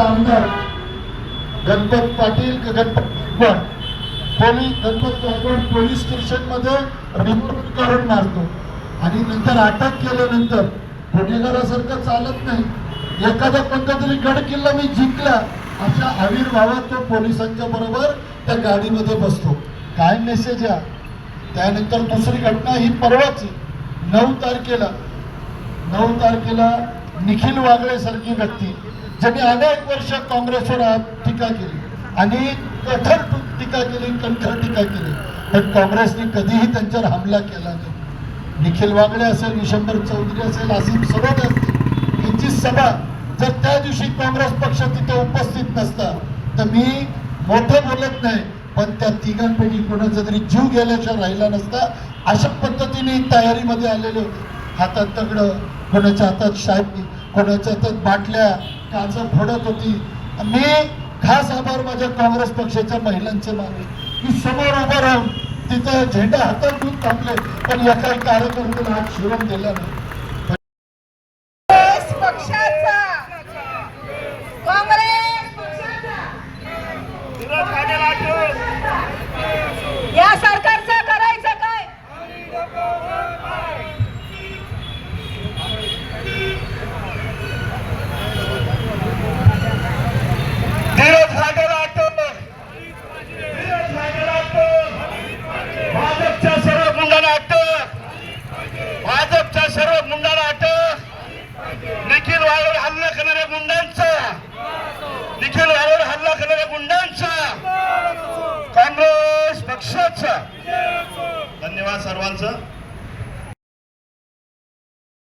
आमदार Ganpat Patil Ganpat Gaikwad police Ganpat Gaikwad police स्टेशनमध्ये remote काढून मारतो. आणि नंतर अटक केल्यानंतर गुन्हेगारासारखं चालत नाही. एखादा कोणता तरी गड किल्ला मी जिंकला अशा आविर्भावात तो पोलिसांच्या बरोबर त्या गाडीमध्ये बसतो. काय मेसेज या त्यानंतर दुसरी घटना ही परवाची. नऊ तारखेला नऊ तारखेला निखिल वागळे सारखी व्यक्ती ज्यांनी अनेक वर्ष काँग्रेसवर टीका केली आणि कठोर टीका केली कणखर टीका केली पण काँग्रेसने कधीही त्यांच्यावर हमला केला नाही. निखिल वागळे असेल विशंबर चौधरी असेल आसिफ सरोद असतील यांची सभा जर त्या दिवशी काँग्रेस पक्ष तिथे उपस्थित नसता तर मी मोठं बोलत नाही पण त्या तिघांपैकी कोणाचा तरी जीव गेल्याशिवाय राहिला नसता अशा पद्धतीने तयारीमध्ये आलेले होते. हातात दगडं कोणाच्या हातात शाही कोणाच्या हातात बाटल्या काचा फोडत होती. मी खास आभार माझ्या काँग्रेस पक्षाच्या महिलांचे माने की समोर उभं राहून तिथे झेंडा हातात घेऊन थांबले पण एकाही कार्यकर्त्याला हात शिरून दिला नाही. या सरकारचं करायचं काय? सर्व मुंडाला अटक. निखिल वाळवर हल्ला करणाऱ्या गुंडांचा निखिल वाळवर हल्ला करणाऱ्या गुंडांचा काँग्रेस पक्षाचा. धन्यवाद सर्वांचं.